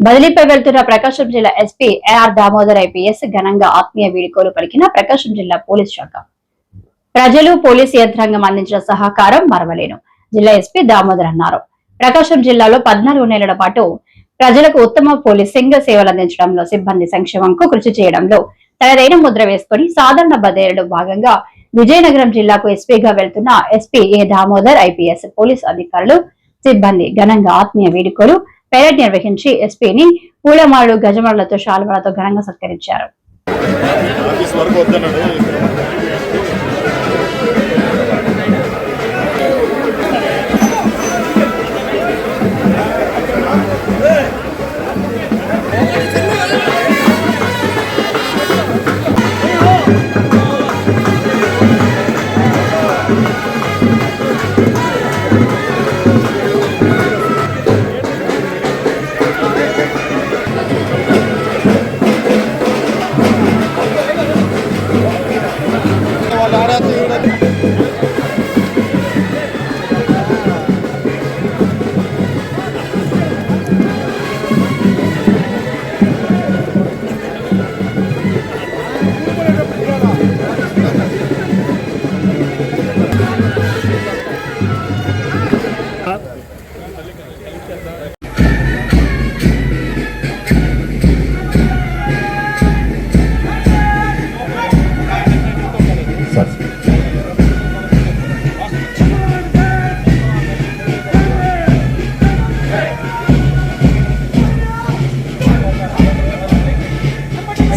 బదిలీపై వెళ్తున్న ప్రకాశం జిల్లా SP AR Damodar IPS ఘనంగా ఆత్మీయ వీడుకోలు పలికిన ప్రకాశం జిల్లా పోలీస్ శాఖ. ప్రజలు పోలీసు యంత్రాంగం అందించిన సహకారం మరవలేను జిల్లా ఎస్పీ దామోదర్ అన్నారు. ప్రకాశం జిల్లాలో పద్నాలుగు నెలల పాటు ప్రజలకు ఉత్తమ పోలీసింగ్ సేవలు అందించడంలో సిబ్బంది సంక్షేమంకు కృషి చేయడంలో తనదైన ముద్ర వేసుకుని సాధారణ బదిలీలో భాగంగా విజయనగరం జిల్లాకు ఎస్పీగా వెళ్తున్న SP A Damodar IPS police అధికారులు సిబ్బంది ఘనంగా ఆత్మీయ వేడుకలు పెరేడ్ నిర్వహించి ఎస్పీని పూలమాలు గజమాలతో శాలువాలతో ఘనంగా సత్కరించారు.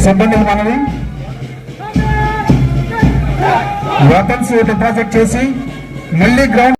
Sampai di mana nih? Weapons deposit చేసి మళ్ళీ గ్రౌండ్